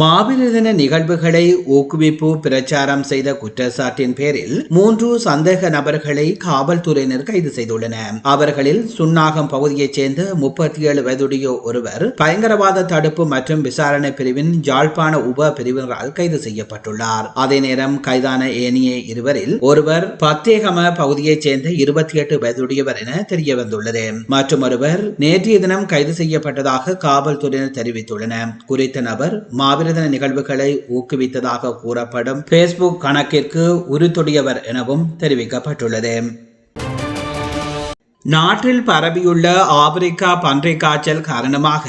மாவீர தின நிகழ்வுகளை ஊக்குவிப்பு பிரச்சாரம் செய்த குற்றச்சாட்டின் பேரில் மூன்று சந்தேக நபர்களை காவல்துறையினர் கைது செய்துள்ளனர். அவர்களில் சுன்னாகம் பகுதியைச் சேர்ந்த முப்பத்தி ஏழு வயதுடைய ஒருவர் பயங்கரவாத தடுப்பு மற்றும் விசாரணை பிரிவின் யாழ்ப்பாண உப பிரிவினரால் கைது செய்யப்பட்டுள்ளார். அதே நேரம் கைதான ஏனைய இருவரில் ஒருவர் பத்தேகம பகுதியைச் சேர்ந்த இருபத்தி எட்டு வயதுடையவர் என தெரிய வந்துள்ளது மற்றும் ஒருவர் நேற்றைய தினம் கைது செய்யப்பட்டதாக காவல்துறையினர் தெரிவித்துள்ளனர். குறித்த நபர் மாவீர தின நிகழ்வுகளை ஊக்குவித்ததாக கூறப்படும் பேஸ்புக் கணக்கிற்கு உருத்துடையவர் எனவும் தெரிவிக்கப்பட்டுள்ளது. நாட்டில் பரவியுள்ள ஆப்பிரிக்கா பன்றை காய்ச்சல் காரணமாக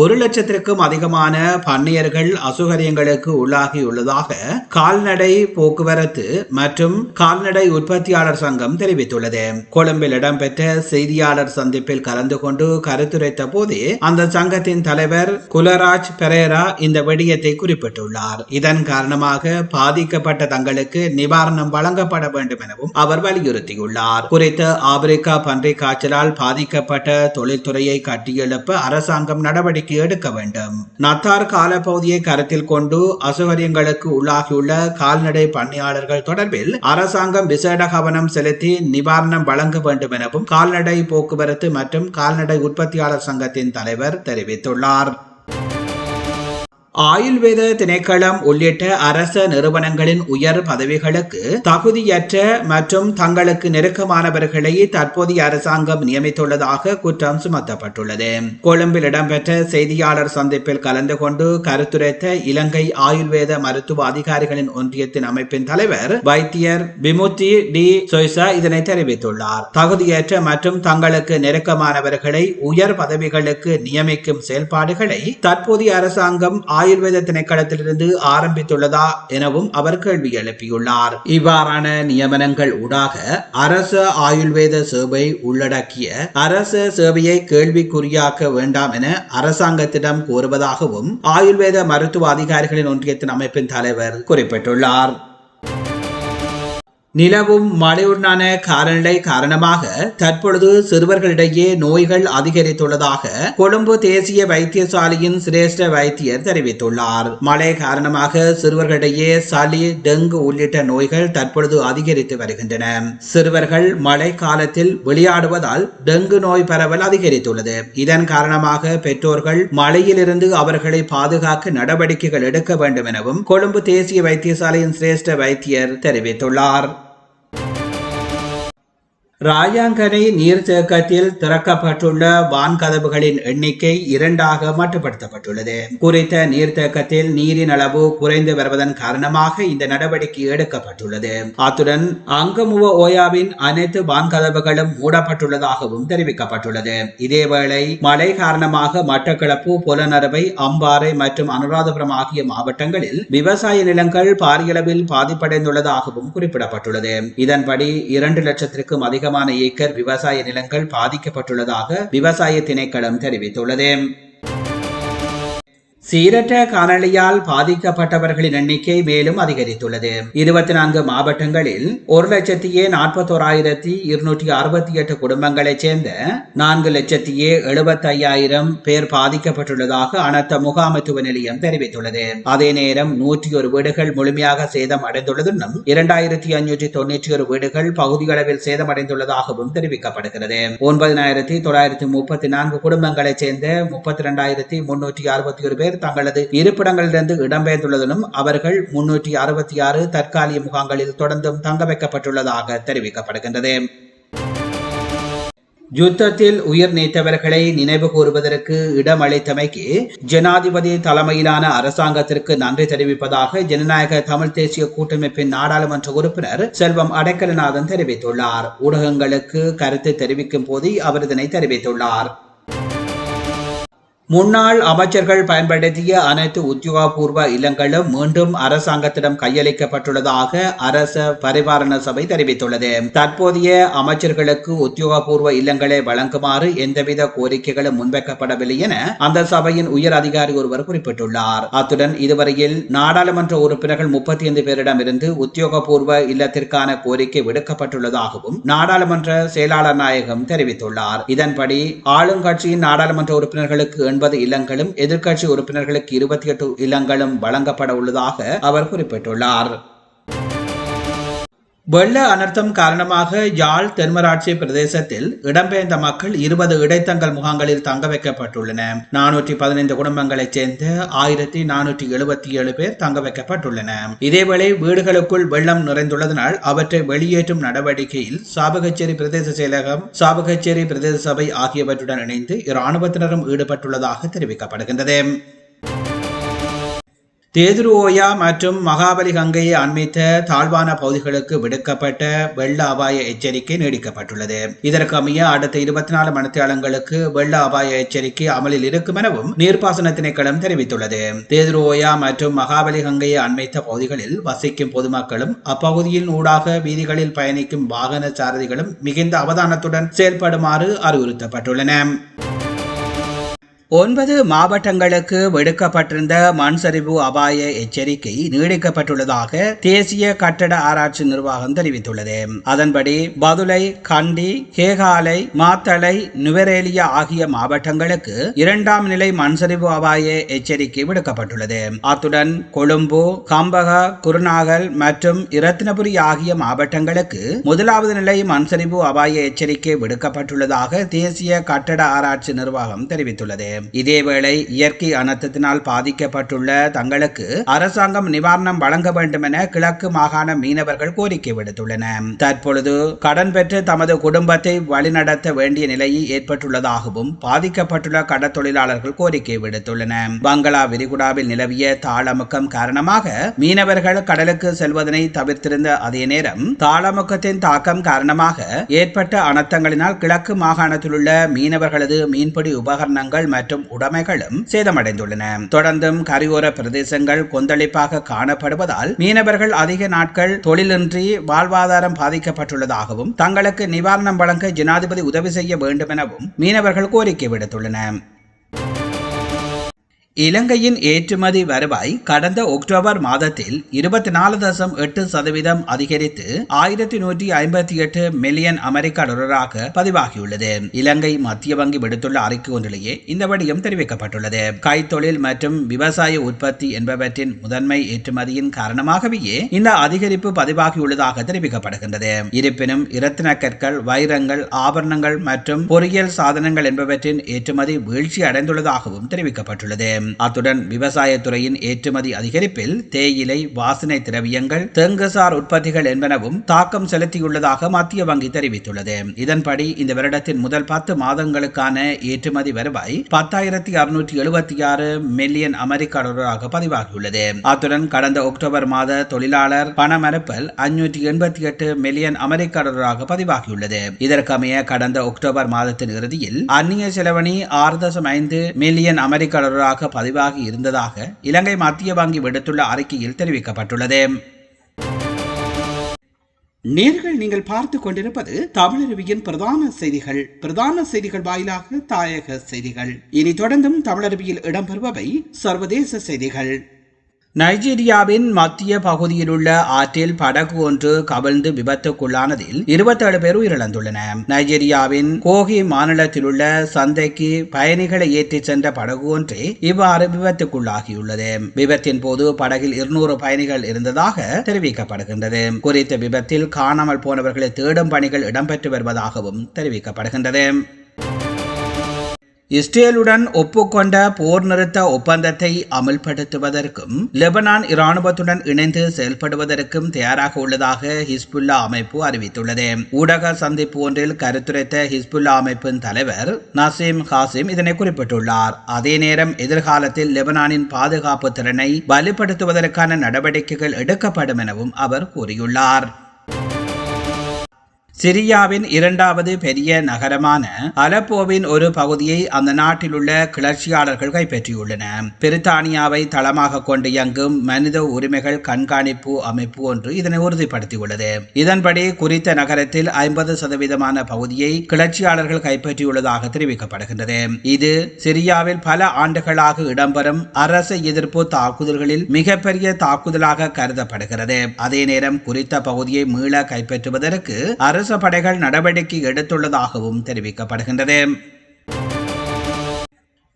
ஒரு லட்சத்திற்கும் அதிகமான பண்ணையர்கள் அசுகரியங்களுக்கு உள்ளாகியுள்ளதாக கால்நடை போக்குவரத்து மற்றும் கால்நடை உற்பத்தியாளர் சங்கம் தெரிவித்துள்ளது. கொழும்பில் இடம்பெற்ற செய்தியாளர் சந்திப்பில் கலந்து கொண்டு கருத்துரைத்த போது அந்த சங்கத்தின் தலைவர் குலராஜ் பெரேரா இந்த விடயத்தை குறிப்பிட்டுள்ளார். இதன் காரணமாக பாதிக்கப்பட்ட தங்களுக்கு நிவாரணம் வழங்கப்பட வேண்டும் எனவும் அவர் வலியுறுத்தியுள்ளார். குறித்த ஆப்பிரிக்கா பன்றை காய்ச்சலால் பாதிக்கப்பட்ட தொழில்துறையை கட்டியெழுப்ப அரசாங்கம் நடவடிக்கை எடுக்க வேண்டும். நத்தார் காலப்பகுதியை கருத்தில் கொண்டு அசௌகரியங்களுக்கு உள்ளாகியுள்ள கால்நடை பண்ணையாளர்கள் தொடர்பில் அரசாங்கம் விசேட கவனம் செலுத்தி நிவாரணம் வழங்க வேண்டும் எனவும் கால்நடை போக்குவரத்து மற்றும் கால்நடை உற்பத்தியாளர் சங்கத்தின் தலைவர் தெரிவித்துள்ளார். ஆயுர்வேத திணைக்களம் உள்ளிட்ட அரச நிறுவனங்களின் உயர் பதவிகளுக்கு தகுதியற்ற மற்றும் தங்களுக்கு நெருக்கமானவர்களை தற்போதைய அரசாங்கம் நியமித்துள்ளதாக குற்றம் சுமத்தப்பட்டுள்ளது. கொழும்பில் இடம்பெற்ற செய்தியாளர் சந்திப்பில் கலந்து கொண்டு கருத்துரைத்த இலங்கை ஆயுர்வேத மருத்துவ அதிகாரிகளின் ஒன்றியத்தின் அமைப்பின் தலைவர் வைத்தியர் விமுத்தி டி. சொய்சா இதனை தெரிவித்துள்ளார். தகுதியற்ற மற்றும் தங்களுக்கு நெருக்கமானவர்களை உயர் பதவிகளுக்கு நியமிக்கும் செயல்பாடுகளை தற்போதைய அரசாங்கம் ஆயுர்வேத திணைக்களத்திலிருந்து ஆரம்பித்துள்ளதா எனவும் அவர் கேள்வி எழுப்பியுள்ளார். இவ்வாறான நியமனங்கள் ஊடாக அரச ஆயுர்வேத சேவை உள்ளடக்கிய அரச சேவையை கேள்விக்குறியாக்க வேண்டாம் என அரசாங்கத்திடம் கோருவதாகவும் ஆயுர்வேத மருத்துவ அதிகாரிகளின் ஒன்றியத்தின் அமைப்பின் தலைவர் குறிப்பிட்டுள்ளார். நிலவும் மழையுடனான காலநிலை காரணமாக தற்பொழுது சிறுவர்களிடையே நோய்கள் அதிகரித்துள்ளதாக கொழும்பு தேசிய வைத்தியசாலையின் சிரேஷ்ட வைத்தியர் தெரிவித்துள்ளார். மழை காரணமாக சிறுவர்களிடையே சளி டெங்கு உள்ளிட்ட நோய்கள் தற்பொழுது அதிகரித்து வருகின்றன. சிறுவர்கள் மழை காலத்தில் விளையாடுவதால் டெங்கு நோய் பரவல் அதிகரித்துள்ளது. இதன் காரணமாக பெற்றோர்கள் மழையிலிருந்து அவர்களை பாதுகாக்க நடவடிக்கைகள் எடுக்க வேண்டும் எனவும் கொழும்பு தேசிய வைத்தியசாலையின் சிரேஷ்ட வைத்தியர் தெரிவித்துள்ளார். ராஜாங்கரை நீர்த்தேக்கத்தில் திறக்கப்பட்டுள்ள வான்கதவுகளின் எண்ணிக்கை இரண்டாக மட்டுப்படுத்தப்பட்டுள்ளது. குறித்த நீர்த்தேக்கத்தில் நீரின் அளவு குறைந்து வருவதன் காரணமாக இந்த நடவடிக்கை எடுக்கப்பட்டுள்ளது. அத்துடன் அங்கமுவ ஓயாவின் அனைத்து வான்கதவுகளும் மூடப்பட்டுள்ளதாகவும் தெரிவிக்கப்பட்டுள்ளது. இதேவேளை மழை காரணமாக மட்டக்களப்பு புலனறுவை அம்பாறை மற்றும் அனுராதபுரம் ஆகிய மாவட்டங்களில் விவசாய நிலங்கள் பாரியளவில் பாதிப்படைந்துள்ளதாகவும் குறிப்பிடப்பட்டுள்ளது. இதன்படி இரண்டு லட்சத்திற்கும் அதிக அதிகமான ஏக்கர் விவசாய நிலங்கள் பாதிக்கப்பட்டுள்ளதாக விவசாய திணைக்களம் தெரிவித்துள்ளது. சீரற்ற காணொலியால் பாதிக்கப்பட்டவர்களின் எண்ணிக்கை மேலும் அதிகரித்துள்ளது. இருபத்தி நான்கு மாவட்டங்களில் ஒரு லட்சத்தியே நாற்பத்தோராயிரத்தி இருநூற்றி அறுபத்தி எட்டு குடும்பங்களைச் சேர்ந்த நான்கு லட்சத்தியே எழுபத்தி ஐயாயிரம் பேர் பாதிக்கப்பட்டுள்ளதாக அனர்த்த முகாமைத்துவ நிலையம் தெரிவித்துள்ளது. அதே நேரம் நூற்றி ஒரு வீடுகள் முழுமையாக சேதம் அடைந்துள்ளதுடன் இரண்டாயிரத்தி அஞ்சூற்றி தொன்னூற்றி ஒரு வீடுகள் பகுதியளவில் சேதமடைந்துள்ளதாகவும் தெரிவிக்கப்படுகிறது. ஒன்பதினாயிரத்தி தொள்ளாயிரத்தி முப்பத்தி நான்கு குடும்பங்களைச் சேர்ந்த முப்பத்தி இரண்டாயிரத்தி முன்னூற்றி அறுபத்தி ஒரு பேர் தங்களது இருப்பிடங்களிலிருந்து இடம்பெயர்ந்துள்ளதுடன் அவர்கள் முன்னூற்றி அறுபத்தி ஆறு தற்காலிக முகாம்களில் தொடர்ந்தும் தங்க வைக்கப்பட்டுள்ளதாக தெரிவிக்கப்படுகின்றது. யுத்தத்தில் உயிர் நீத்தவர்களை நினைவு கூறுவதற்கு இடமளித்தமைக்கு ஜனாதிபதி தலைமையிலான அரசாங்கத்திற்கு நன்றி தெரிவிப்பதாக ஜனநாயக தமிழ் தேசிய கூட்டமைப்பின் நாடாளுமன்ற உறுப்பினர் செல்வம் அடைக்கலநாதன் தெரிவித்துள்ளார். ஊடகங்களுக்கு கருத்து தெரிவிக்கும் போது அவர் இதனை தெரிவித்துள்ளார். முன்னாள் அமைச்சர்கள் பயன்படுத்திய அனைத்து உத்தியோகபூர்வ இல்லங்களும் மீண்டும் அரசாங்கத்திடம் கையளிக்கப்பட்டுள்ளதாக அரச பரிபாலன சபை தெரிவித்துள்ளது. தற்போதைய அமைச்சர்களுக்கு உத்தியோகபூர்வ இல்லங்களை வழங்குமாறு எந்தவித கோரிக்கைகளும் முன்வைக்கப்படவில்லை என அந்த சபையின் உயர் அதிகாரி ஒருவர் குறிப்பிட்டுள்ளார். அத்துடன் இதுவரையில் நாடாளுமன்ற உறுப்பினர்கள் முப்பத்தி ஐந்து பேரிடமிருந்து உத்தியோகபூர்வ இல்லத்திற்கான கோரிக்கை விடுக்கப்பட்டுள்ளதாகவும் நாடாளுமன்ற செயலாளர் நாயகம் தெரிவித்துள்ளார். இதன்படி ஆளுங்கட்சியின் நாடாளுமன்ற உறுப்பினர்களுக்கு எண்பது இல்லங்களும் எதிர்க்கட்சி உறுப்பினர்களுக்கு இருபத்தி எட்டு இல்லங்களும் வழங்கப்பட உள்ளதாக அவர் குறிப்பிட்டுள்ளார். வெள்ள அனர்த்தம் காரணமாக யாழ் தென்மராட்சி பிரதேசத்தில் இடம்பெயர்ந்த மக்கள் இருபது இடைத்தங்கல் முகாம்களில் தங்க வைக்கப்பட்டுள்ளன. நானூற்றி பதினைந்து குடும்பங்களைச் சேர்ந்த ஆயிரத்தி நானூற்றி எழுபத்தி ஏழு பேர் தங்க வைக்கப்பட்டுள்ளன. இதேவேளை வீடுகளுக்குள் வெள்ளம் நிறைந்துள்ளதனால் அவற்றை வெளியேற்றும் நடவடிக்கையில் சாபகச்சேரி பிரதேச செயலகம் சாபகச்சேரி பிரதேச சபை ஆகியவற்றுடன் இணைந்து இராணுவத்தினரும் ஈடுபட்டுள்ளதாக தெரிவிக்கப்படுகின்றது. தேதுருவோயா மற்றும் மகாபலி கங்கையை அண்மித்த தாழ்வான பகுதிகளுக்கு விடுக்கப்பட்ட வெள்ள அபாய எச்சரிக்கை நீடிக்கப்பட்டுள்ளது. இதற்கமைய அடுத்த இருபத்தி நாலு மணித்தியாலங்களுக்கு வெள்ள அபாய எச்சரிக்கை அமலில் இருக்கும் எனவும் நீர்ப்பாசன திணைக்களம் தெரிவித்துள்ளது. தேதுருவோயா மற்றும் மகாபலி கங்கையை அண்மித்த பகுதிகளில் வசிக்கும் பொதுமக்களும் அப்பகுதியின் ஊடாக வீதிகளில் பயணிக்கும் வாகன சாரதிகளும் மிகுந்த அவதானத்துடன் செயல்படுமாறு அறிவுறுத்தப்பட்டுள்ளன. ஒன்பது மாவட்டங்களுக்கு விடுக்கப்பட்டிருந்த மண் சரிவு அபாய எச்சரிக்கை நீடிக்கப்பட்டுள்ளதாக தேசிய கட்டட ஆராய்ச்சி நிர்வாகம் தெரிவித்துள்ளது. அதன்படி பதுளை கண்டி கேகாலை மாத்தளை நுவரேலியா ஆகிய மாவட்டங்களுக்கு இரண்டாம் நிலை மண் சரிவு அபாய எச்சரிக்கை விடுக்கப்பட்டுள்ளது. அத்துடன் கொழும்பு கம்பக குருநாகல் மற்றும் இரத்தினபுரி ஆகிய மாவட்டங்களுக்கு முதலாவது நிலை மண் சரிவு அபாய எச்சரிக்கை விடுக்கப்பட்டுள்ளதாக தேசிய கட்டட ஆராய்ச்சி நிர்வாகம் தெரிவித்துள்ளது. இதேவேளை இயற்கை அனர்த்தத்தினால் பாதிக்கப்பட்டுள்ள தங்களுக்கு அரசாங்கம் நிவாரணம் வழங்க வேண்டும் என கிழக்கு மாகாண மீனவர்கள் கோரிக்கை விடுத்துள்ளனர். தற்பொழுது கடன் பெற்று தமது குடும்பத்தை வழிநடத்த வேண்டிய நிலை ஏற்பட்டுள்ளதாகவும் பாதிக்கப்பட்டுள்ள கடற்தொழிலாளர்கள் கோரிக்கை விடுத்துள்ளனர். பங்களா விரிகுடாவில் நிலவிய தாளமுக்கம் காரணமாக மீனவர்கள் கடலுக்கு செல்வதனை தவிர்த்திருந்த அதே நேரம் தாளமுக்கத்தின் தாக்கம் காரணமாக ஏற்பட்ட அனர்த்தங்களினால் கிழக்கு மாகாணத்தில் உள்ள மீனவர்களது மீன்பிடி உபகரணங்கள் மற்றும் உடைமைகளும் சேதமடைந்துள்ளன. தொடர்ந்தும் கரையோர பிரதேசங்கள் கொந்தளிப்பாக காணப்படுவதால் மீனவர்கள் அதிக நாட்கள் தொழிலின்றி வாழ்வாதாரம் பாதிக்கப்பட்டுள்ளதாகவும் தங்களுக்கு நிவாரணம் வழங்க ஜனாதிபதி உதவி செய்ய வேண்டும் எனவும் மீனவர்கள் கோரிக்கை விடுத்துள்ளனர். இலங்கையின் ஏற்றுமதி வருவாய் கடந்த அக்டோபர் மாதத்தில் இருபத்தி நாலு தசம் எட்டு சதவீதம் அதிகரித்து ஆயிரத்தி நூற்றி ஐம்பத்தி எட்டு மில்லியன் அமெரிக்க டாலராக பதிவாகியுள்ளது. இலங்கை மத்திய வங்கி விடுத்துள்ள அறிக்கை ஒன்றிலேயே இந்த வடிவம் தெரிவிக்கப்பட்டுள்ளது. கைத்தொழில் மற்றும் விவசாய உற்பத்தி என்பவற்றின் முதன்மை ஏற்றுமதியின் காரணமாகவே இந்த அதிகரிப்பு பதிவாகியுள்ளதாக தெரிவிக்கப்படுகின்றது. இருப்பினும் இரத்தின கற்கள் வைரங்கள் ஆபரணங்கள் மற்றும் பொறியியல் சாதனங்கள் என்பவற்றின் ஏற்றுமதி வீழ்ச்சி அடைந்துள்ளதாகவும் தெரிவிக்கப்பட்டுள்ளது. அத்துடன் விவசாயத்துறையின் ஏற்றுமதி அதிகரிப்பில் தேயிலை வாசனை திரவியங்கள் தெங்குசார் உற்பத்திகள் என்பனவும் தாக்கம் செலுத்தியுள்ளதாக மத்திய வங்கி தெரிவித்துள்ளது. இதன்படி இந்த வருடத்தின் முதல் பத்து மாதங்களுக்கான ஏற்றுமதி வருவாய் பத்தாயிரத்தி அறுநூற்றி எழுபத்தி ஆறு மில்லியன் அமெரிக்க டாலராக பதிவாகியுள்ளது. அத்துடன் கடந்த அக்டோபர் மாத தொழிலாளர் பணமறுப்பல் அஞ்சூற்றி எண்பத்தி எட்டு மில்லியன் அமெரிக்க டாலராக பதிவாகியுள்ளது. இதற்கமைய கடந்த அக்டோபர் மாதத்தின் இறுதியில் அந்நிய செலவணி ஆறு தசம் ஐந்து மில்லியன் அமெரிக்க டாலராக பதிவாகி இருந்ததாக இலங்கை மத்திய வங்கி விடுத்துள்ள அறிக்கையில் தெரிவிக்கப்பட்டுள்ளது. நேர்கள் நீங்கள் பார்த்து கொண்டிருப்பது தமிழருவியின் பிரதான செய்திகள். பிரதான செய்திகள் வாயிலாக தாயக செய்திகள். இனி தொடர்ந்தும் தமிழருவியில் இடம்பெறுபவை சர்வதேச செய்திகள். நைஜீரியாவின் மத்திய பகுதியில் உள்ள ஆற்றில் படகு ஒன்று கவிழ்ந்து விபத்துக்குள்ளானதில் இருபத்தேழு பேர் உயிரிழந்துள்ளனர். நைஜீரியாவின் கோகி மாநிலத்தில் உள்ள சந்தைக்கு பயணிகளை ஏற்றிச் சென்ற படகு ஒன்றே இவ்வாறு விபத்துக்குள்ளாகியுள்ளது. விபத்தின் போது படகில் இருநூறு பயணிகள் இருந்ததாக தெரிவிக்கப்படுகின்றது. குறித்த விபத்தில் காணாமல் போனவர்களை தேடும் பணிகள் இடம்பெற்று வருவதாகவும் தெரிவிக்கப்படுகின்றது. இஸ்ரேலுடன் ஒப்புக்கொண்ட போர் நிறுத்த ஒப்பந்தத்தை அமல்படுத்துவதற்கும் லெபனான் இராணுவத்துடன் இணைந்து செயல்படுவதற்கும் தயாராக உள்ளதாக ஹிஸ்புல்லா அமைப்பு அறிவித்துள்ளது. ஊடக சந்திப்பு ஒன்றில் கருத்துரைத்த ஹிஸ்புல்லா அமைப்பின் தலைவர் நசீம் ஹாசிம் இதனை குறிப்பிட்டுள்ளார். அதே நேரம் எதிர்காலத்தில் லெபனானின் பாதுகாப்பு திறனை வலுப்படுத்துவதற்கான நடவடிக்கைகள் எடுக்கப்படும் எனவும் அவர் கூறியுள்ளார். சிரியாவின் இரண்டாவது பெரிய நகரமான அலப்போவின் ஒரு பகுதியை அந்த நாட்டில் உள்ள கிளர்ச்சியாளர்கள் கைப்பற்றியுள்ளன. பிரித்தானியாவை தளமாக கொண்டு இயங்கும் மனித உரிமைகள் கண்காணிப்பு அமைப்பு ஒன்று இதனை உறுதிப்படுத்தியுள்ளது. இதன்படி குறித்த நகரத்தில் ஐம்பது சதவீதமான பகுதியை கிளர்ச்சியாளர்கள் கைப்பற்றியுள்ளதாக தெரிவிக்கப்படுகின்றது. இது சிரியாவில் பல ஆண்டுகளாக இடம்பெறும் அரச எதிர்ப்பு தாக்குதல்களில் மிகப்பெரிய தாக்குதலாக கருதப்படுகிறது. அதே நேரம் குறித்த பகுதியை மீள கைப்பற்றுவதற்கு அரசு படைகள் நடவடிக்கை எடுத்துள்ளதாகவும் தெரிவிக்கப்படுகின்றது.